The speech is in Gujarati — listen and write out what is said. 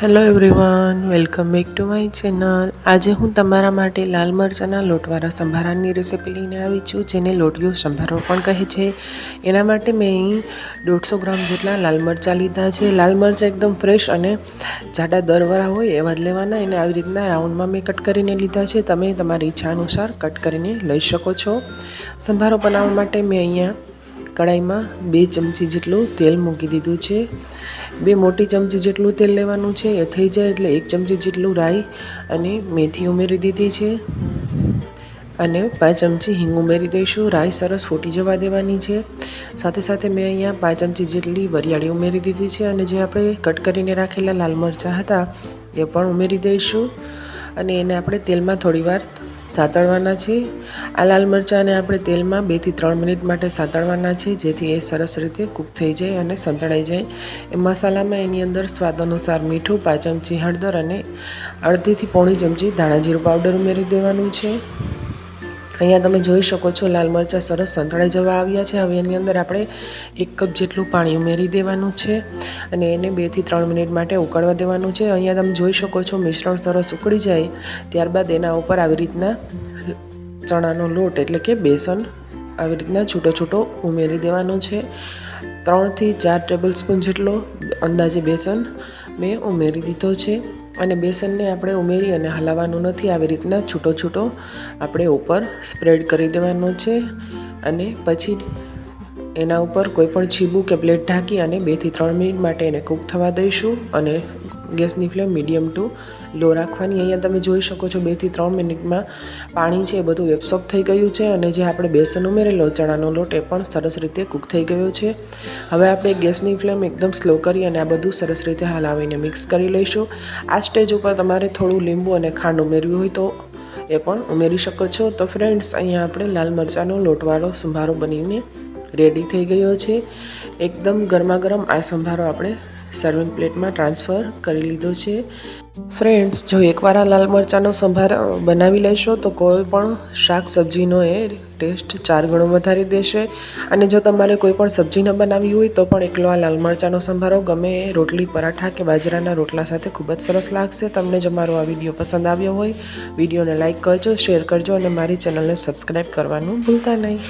Hello everyone welcome back to my channel આજે હું તમારા માટે લાલ મરચાંના લોટવાળા સંભારાની રેસીપી લઈને આવી છું, જેને લોટિયો સંભારો પણ કહે છે. એના માટે મેં અહીં દોઢસો ગ્રામ જેટલા લાલ મરચાં લીધા છે. લાલ મરચાં એકદમ ફ્રેશ અને જાડા દરવાળા હોય એવા જ લેવાના. એને આવી રીતના રાઉન્ડમાં મેં કટ કરીને લીધા છે. તમે તમારી ઈચ્છા અનુસાર કટ કરીને લઈ શકો છો. સંભારો બનાવવા માટે મેં અહીંયા કડાઈમાં બે ચમચી જેટલું તેલ મૂકી દીધું છે. બે મોટી ચમચી જેટલું તેલ લેવાનું છે, એ થઈ જાય એટલે એક ચમચી જેટલું રાઈ અને મેથી ઉમેરી દીધી છે. અને પાંચ ચમચી હિંગ ઉમેરી દઈશું. રાઈ સરસ ફૂટી જવા દેવાની છે. સાથે સાથે મેં અહીંયા પાંચ ચમચી જેટલી વરિયાળી ઉમેરી દીધી છે અને જે આપણે કટ કરીને રાખેલા લાલ મરચાં હતા, એ પણ ઉમેરી દઈશું. અને એને આપણે તેલમાં થોડીવાર સાતળવાના છે આ લાલ મરચાંને આપણે તેલમાં બેથી ત્રણ મિનિટ માટે સાતળવાના છે જેથી એ સરસ રીતે કૂક થઈ જાય અને સંતળાઈ જાય. એ મસાલામાં એની અંદર સ્વાદ અનુસાર મીઠું, પાંચ ચમચી હળદર અને અડધીથી પોણી ચમચી ધાણા જીરું પાવડર ઉમેરી દેવાનું છે. અહીંયા તમે જોઈ શકો છો લાલ મરચાં સરસ સંતળાઈ જવા આવ્યા છે. હવે એની અંદર આપણે એક કપ જેટલું પાણી ઉમેરી દેવાનું છે અને એને બેથી ત્રણ મિનિટ માટે ઉકળવા દેવાનું છે. અહીંયા તમે જોઈ શકો છો મિશ્રણ સરસ ઉકળી જાય. ત્યારબાદ એના ઉપર આવી રીતના ચણાનો લોટ એટલે કે બેસન આવી રીતના છૂટો છૂટો ઉમેરી દેવાનો છે. ત્રણથી ચાર ટેબલ સ્પૂન જેટલો અંદાજે બેસન મેં ઉમેરી દીધો છે. અને બેસનને આપણે ઉમેરી અને હલાવવાનું નથી. આવી રીતના છૂટો છૂટો આપણે ઉપર સ્પ્રેડ કરી દેવાનો છે અને પછી એના ઉપર કોઈપણ છીબું કે પ્લેટ ઢાંકી અને બેથી ત્રણ મિનિટ માટે એને કૂક થવા દઈશું અને ગેસની ફ્લેમ મીડિયમ ટુ, લો રાખવાની. અહીંયા તમે જોઈ શકો છો બેથી ત્રણ મિનિટમાં પાણી છે એ બધું એબ્સોર્બ થઈ ગયું છે અને જે આપણે બેસન ઉમેરેલો, ચણાનો લોટ, એ પણ સરસ રીતે કૂક થઈ ગયો છે. હવે આપણે ગેસની ફ્લેમ એકદમ સ્લો કરી અને આ બધું સરસ રીતે હલાવીને મિક્સ કરી લઈશું. આ સ્ટેજ ઉપર તમારે થોડું લીંબુ અને ખાંડ ઉમેરવી હોય તો એ પણ ઉમેરી શકો છો. તો ફ્રેન્ડ્સ અહીંયા આપણે લાલ મરચાંનો લોટવાળો સંભારો બનીને રેડી થઈ ગયો છે. એકદમ ગરમા ગરમ આ સંભારો આપણે સર્વિંગ પ્લેટમાં ટ્રાન્સફર કરી લીધો છે. ફ્રેન્ડ્સ, જો એકવાર આ લાલ મરચાંનો સંભાર બનાવી લેશો, તો કોઈ પણ શાક સબ્જીનો એ ટેસ્ટ ચાર ગણો વધારી દેશે. અને જો તમારે કોઈ પણ સબ્જી ન બનાવવી હોય, તો પણ એકલો આ લાલ મરચાંનો સંભારો ગમે એ રોટલી, પરાઠા કે બાજરાના રોટલા સાથે ખૂબ જ સરસ લાગશે. તમને જો મારો આ વીડિયો પસંદ આવ્યો હોય, વિડીયોને લાઇક કરજો, શેર કરજો અને મારી ચેનલને સબસ્ક્રાઈબ કરવાનું ભૂલતા નહીં.